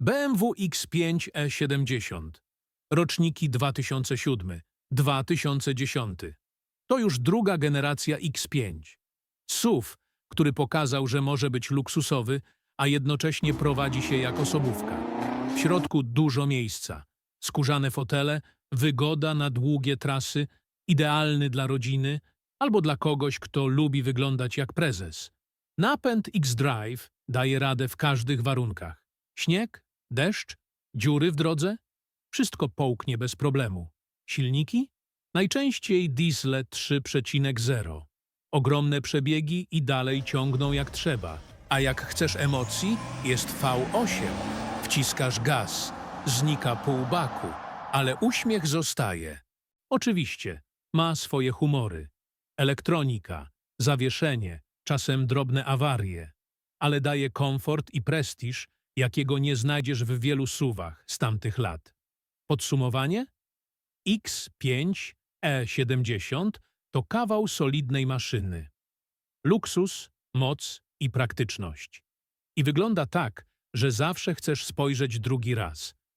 BMW X5 E70. Roczniki 2007, 2010. To już druga generacja X5. SUV, który pokazał, że może być luksusowy, a jednocześnie prowadzi się jak osobówka. W środku dużo miejsca, skórzane fotele, wygoda na długie trasy, idealny dla rodziny albo dla kogoś, kto lubi wyglądać jak prezes. Napęd X-Drive daje radę w każdych warunkach. Śnieg, deszcz, dziury w drodze? Wszystko połknie bez problemu. Silniki? Najczęściej diesle 3,0. Ogromne przebiegi i dalej ciągną jak trzeba. A jak chcesz emocji, jest V8. Wciskasz gaz, znika pół baku, ale uśmiech zostaje. Oczywiście, ma swoje humory. Elektronika, zawieszenie, czasem drobne awarie, ale daje komfort i prestiż, jakiego nie znajdziesz w wielu suwach z tamtych lat. Podsumowanie? X5 E70 to kawał solidnej maszyny. Luksus, moc i praktyczność. I wygląda tak, że zawsze chcesz spojrzeć drugi raz.